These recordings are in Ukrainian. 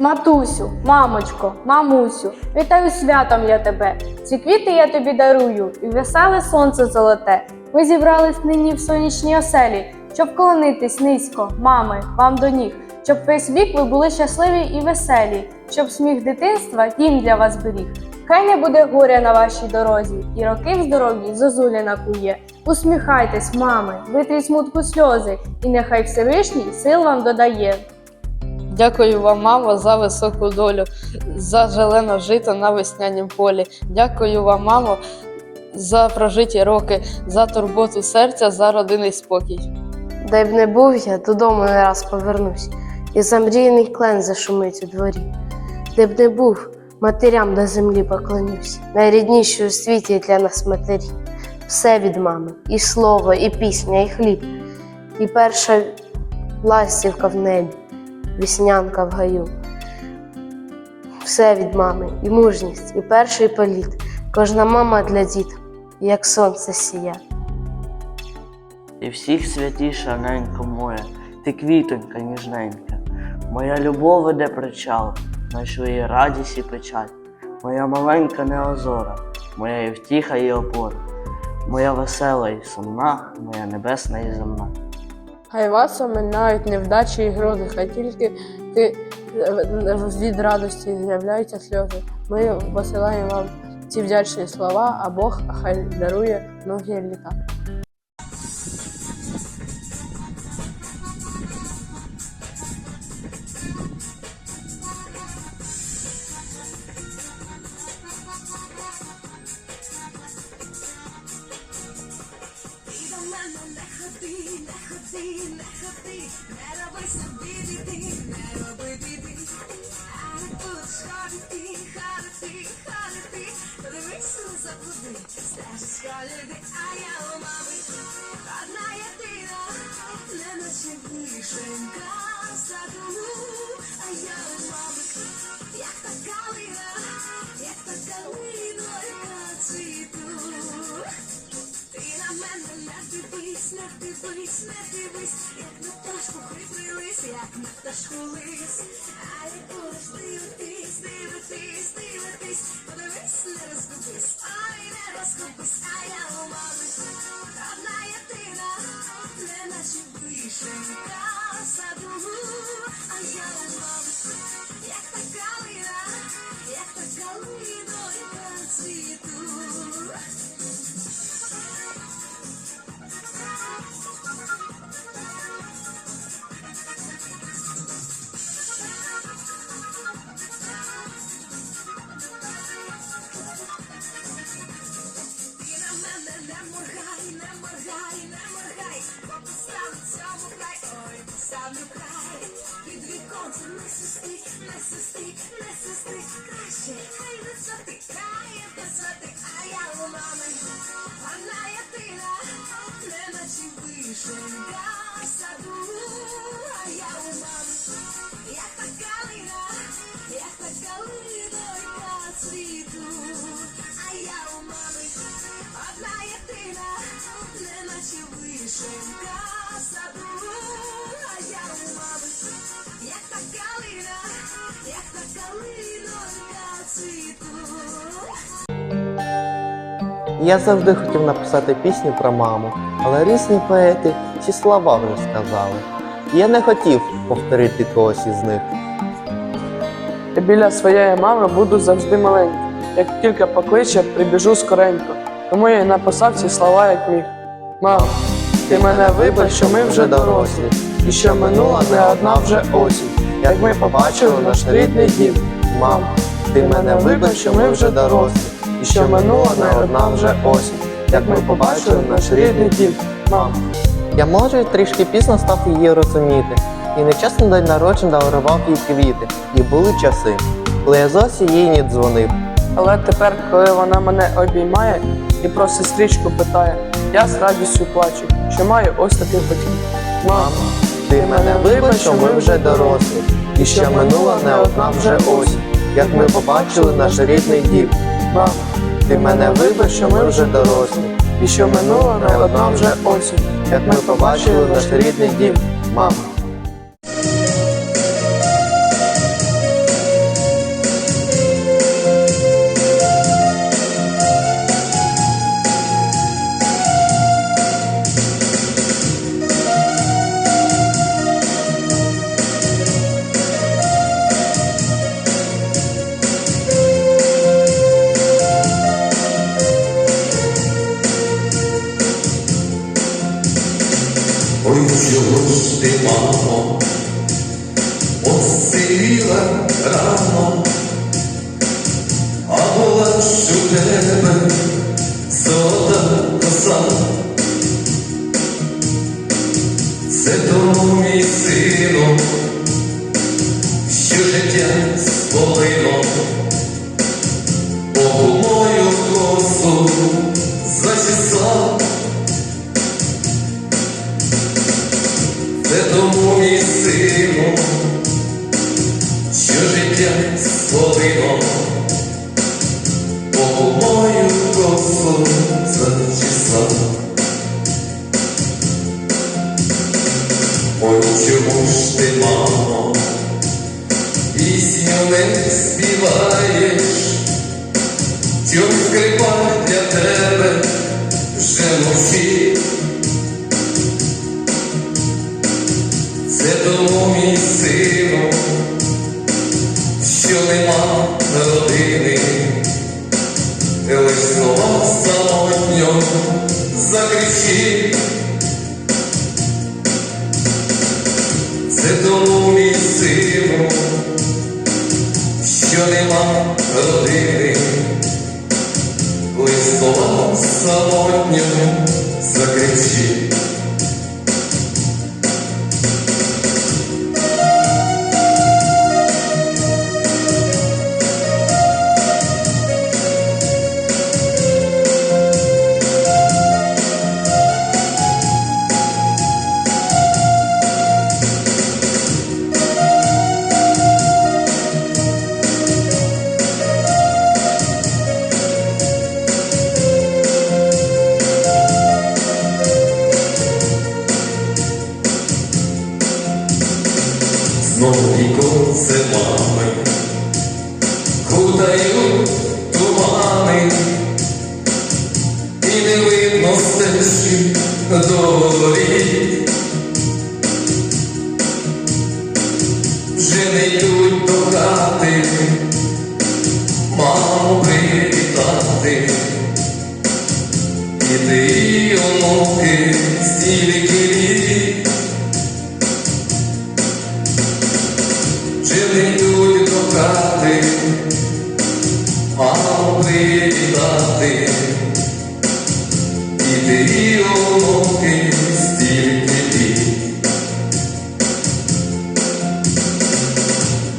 Матусю, мамочко, мамусю, вітаю святом я тебе. Ці квіти я тобі дарую, і веселе сонце золоте. Ми зібрались нині в сонячній оселі, щоб вклонитись низько, мами, вам до ніг, щоб весь вік ви були щасливі і веселі, щоб сміх дитинства дім для вас беріг. Хай не буде горя на вашій дорозі, і роки в здоров'ї зозуля накує. Усміхайтесь, мами, витріть смутку сльози, і нехай Всевишній сил вам додає. Дякую вам, мамо, за високу долю, за зелене жито на веснянім полі. Дякую вам, мамо, за прожиті роки, за турботу серця, за родинний спокій. Де б не був я, додому не раз повернусь, і замріяний клен зашумить у дворі. Де б не був, матерям до землі поклонюсь, найрідніші у світі для нас матері. Все від мами, і слово, і пісня, і хліб, і перша ластівка в небі, віснянка в гаю. Все від мами, і мужність, і перший політ. Кожна мама для діток, як сонце сія. І всіх святіша ненько моя, ти квітонька ніжненька, моя любов веде причал, її радість і печаль, моя маленька неозора, моя і втіха і опора, моя весела і сумна, моя небесна і земна. Хай вас невдачі і грози, хай тільки ти е, від радості з'являються сльози. Ми посилаємо вам ці вдячні слова, а Бог хай дарує многі літа. Заблуди, стежиш а я у мами. Одна єдина, не наче вишенька в саду, а я у мами. Як та калина, як та калина, яка цвіту. Ти на мене не дивись, не дивись, не дивись, як на пташку хитрились, як на пташку лис. А як будеш дивитись, Як та калина, як та калина, хай а я у мами. Вона єдина, не наче вишенька в саду, а я у мами. Як та калина, як та калина, яка цвіту, а я у мами. Одна єдина, не наче вишенька Я завжди хотів написати пісню про маму, але різні поети ці слова вже сказали. Я не хотів повторити когось із них. Біля своєї мами буду завжди маленьким. Як тільки покличе, прибіжу скоренько. Тому я й написав ці слова, як міг. Мам, ти мене вибач, що ми вже дорослі, і що минула не одна вже осінь. Як ми побачили наш рідний дім. Мам, ти мене вибач, що ми вже дорослі, і що минула не одна вже осінь. Як ми побачили наш рідний дім. Мам, Я може трішки пізно став її розуміти, і нечасно день народження дарував їй квіти. І були часи, коли я зовсім їй не дзвонив. Але тепер, коли вона мене обіймає і про сестричку питає, я з радістю плачу, що маю ось таких батьків. Мам, Ти мене вибач, що ми вже дорослі, і що минула не одна вже осінь. Як ми побачили наш рідний дім. Мам, Ти мене вибач, що ми вже дорослі, і що минула не одна вже осінь. як ми побачили наш рідний дім. Мам, ти, мамо, осиліла рано, а була ж у тебе золота коса. Це то мій сповило, Богу мою косу зачесав. Ой, чому ж для тебе вже мовчить. Знову віконце мами, хутають тумани, і не видно стежі до воріт. Йдуть до хати, і ти онуки стільки літ.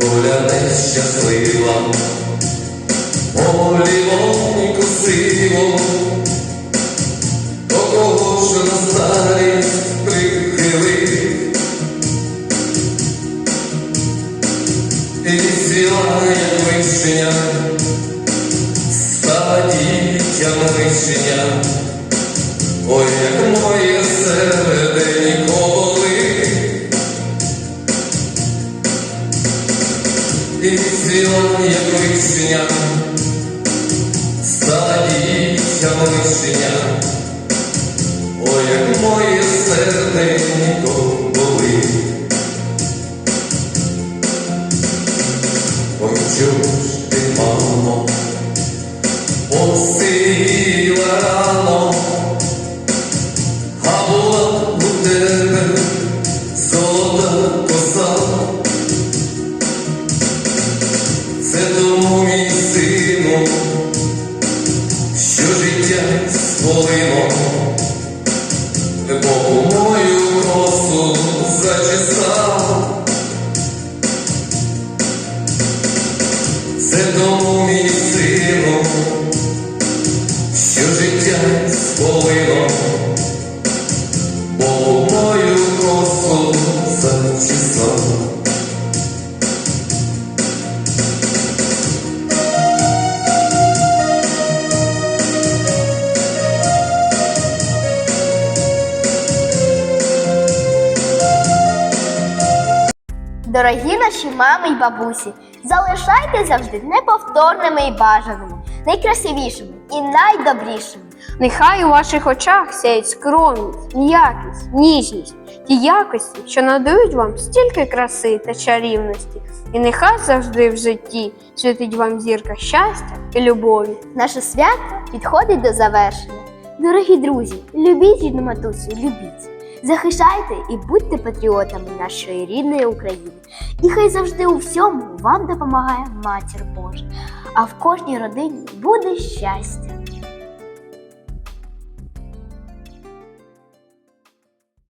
Доля нещаслива, олівоньку сиву, до Ти, мамо, посила рано, а була у тебе золота коса. Це тому мій сину, що життя сполино, мами й бабусі, залишайте завжди неповторними і бажаними, найкрасивішими і найдобрішими. Нехай у ваших очах сяють скромність, м'якість, ніжність, ті якості, що надають вам стільки краси та чарівності, і нехай завжди в житті світить вам зірка щастя і любові. Наше свято підходить до завершення. Дорогі друзі, любіть рідну матусю, любіть. Захищайте і будьте патріотами нашої рідної України. І хай завжди у всьому вам допомагає Матір Божа. А в кожній родині буде щастя.